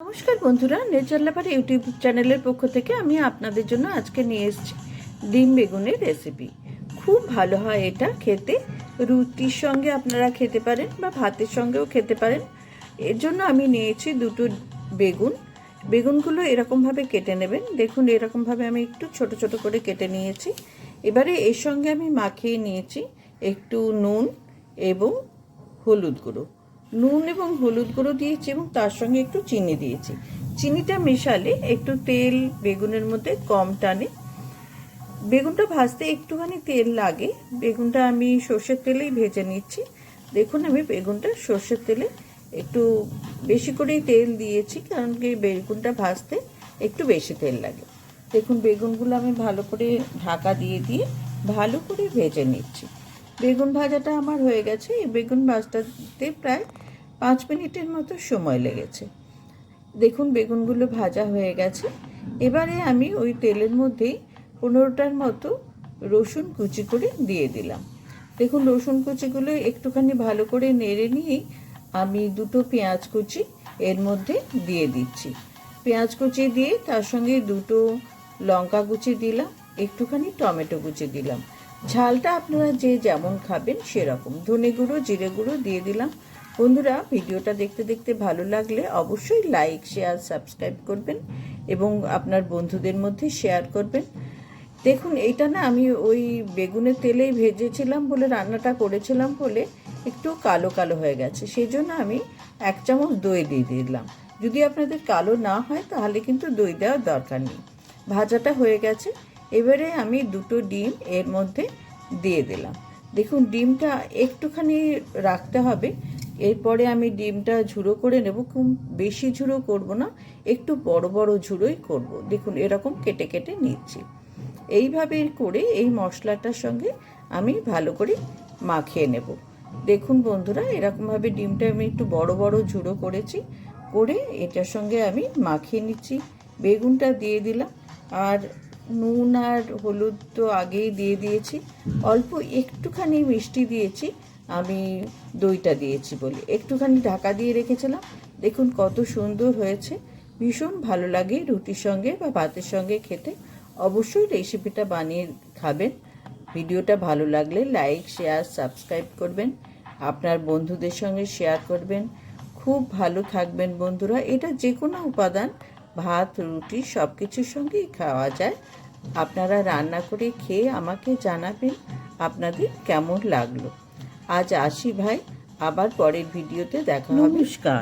নমস্কার বন্ধুরা নেচার লাভার ইউটিউব চ্যানেলের পক্ষ থেকে আমি আপনাদের জন্য আজকে নিয়ে এসেছি ডিম বেগুনের রেসিপি খুব ভালো হয় এটা খেতে। রুটির সঙ্গে আপনারা খেতে পারেন বা ভাতের সঙ্গেও খেতে পারেন। এর জন্য আমি নিয়েছি দুটো বেগুন। বেগুনগুলো এরকমভাবে কেটে নেবেন। দেখুন, এরকমভাবে আমি একটু ছোট ছোট করে কেটে নিয়েছি। এবারে এর সঙ্গে আমি মাখিয়ে নিয়েছি একটু নুন এবং হলুদ গুঁড়ো। নুন এবং হলুদ গুঁড়ো দিয়েছি এবং তার সঙ্গে একটু চিনি দিয়েছি। চিনিটা মেশালে একটু তেল, বেগুনের মধ্যে কম টানে। বেগুনটা ভাজতে একটুখানি তেল লাগে। বেগুনটা আমি সর্ষের তেলেই ভেজে নিচ্ছি। দেখুন, আমি বেগুনটা সর্ষের তেলে একটু বেশি করেই তেল দিয়েছি, কারণ কি বেগুনটা ভাজতে একটু বেশি তেল লাগে। দেখুন, বেগুনগুলো আমি ভালো করে ঢাকা দিয়ে দিয়ে ভালো করে ভেজে নিচ্ছি। বেগুন ভাজাটা আমার হয়ে গেছে। এই বেগুন ভাজটাতে প্রায় পাঁচ মিনিটের মতো সময় লেগেছে। দেখুন বেগুনগুলো ভাজা হয়ে গেছে। এবারে আমি ওই তেলের মধ্যেই পনেরোটার মতো রসুন কুচি করে দিয়ে দিলাম। দেখুন রসুন কুচিগুলো একটুখানি ভালো করে নেড়ে নিয়েই আমি দুটো পেঁয়াজ কুচি এর মধ্যে দিয়ে দিচ্ছি। পেঁয়াজ কুচি দিয়ে তার সঙ্গে দুটো লঙ্কা কুচি দিলাম, একটুখানি টমেটো কুচি দিলাম। ঝালটা আপনারা যে যেমন খাবেন সেরকম। ধনে গুঁড়ো, জিরে গুঁড়ো দিয়ে দিলাম। বন্ধুরা, ভিডিওটা দেখতে দেখতে ভালো লাগলে অবশ্যই লাইক, শেয়ার, সাবস্ক্রাইব করবেন এবং আপনার বন্ধুদের মধ্যে শেয়ার করবেন। দেখুন, এইটা না আমি ওই বেগুনের তেলেই ভেজেছিলাম বলে, রান্নাটা করেছিলাম বলে একটু কালো কালো হয়ে গেছে। সেই জন্য আমি এক চামচ দই দিয়ে দিলাম। যদি আপনাদের কালো না হয়, তাহলে কিন্তু দই দেওয়ার দরকার নেই। ভাজাটা হয়ে গেছে। এবারে আমি দুটো ডিম এর মধ্যে দিয়ে দিলাম। দেখুন, ডিমটা একটুখানি রাখতে হবে। এরপরে আমি ডিমটা ঝুড়ো করে নেব। খুব বেশি ঝুড়ো করব না, একটু বড় বড় ঝুড়োই করব। দেখুন, এরকম কেটে কেটে নিচ্ছি। এইভাবে করে এই মশলাটার সঙ্গে আমি ভালো করে মাখিয়ে নেব। দেখুন বন্ধুরা, এরকমভাবে ডিমটা আমি একটু বড় বড় ঝুড়ো করেছি, করে এটার সঙ্গে আমি মাখিয়ে নিচ্ছি। বেগুনটা দিয়ে দিলাম। আর নুন আর হলুদ তো আগেই দিয়ে দিয়েছি। অল্প একটুখানি মিষ্টি দিয়েছি, আমি দইটা দিয়েছি বলে। একটুখানি ঢাকা দিয়ে রেখেছিলাম। দেখুন কত সুন্দর হয়েছে। ভীষণ ভালো লাগে রুটির সঙ্গে বা ভাতের সঙ্গে খেতে। অবশ্যই রেসিপিটা বানিয়ে খাবেন। ভিডিওটা ভালো লাগলে লাইক, শেয়ার, সাবস্ক্রাইব করবেন। আপনার বন্ধুদের সঙ্গে শেয়ার করবেন। খুব ভালো থাকবেন বন্ধুরা। এটা যে কোনো উপাদান ভাত রুটি সব কিছুর সঙ্গেই খাওয়া যায়। আপনারা রান্না করে খেয়ে আমাকে জানাবেন আপনাদের কেমন লাগল। আজ আসি ভাই আবার পরের ভিডিওতে দেখা হবে। নমস্কার।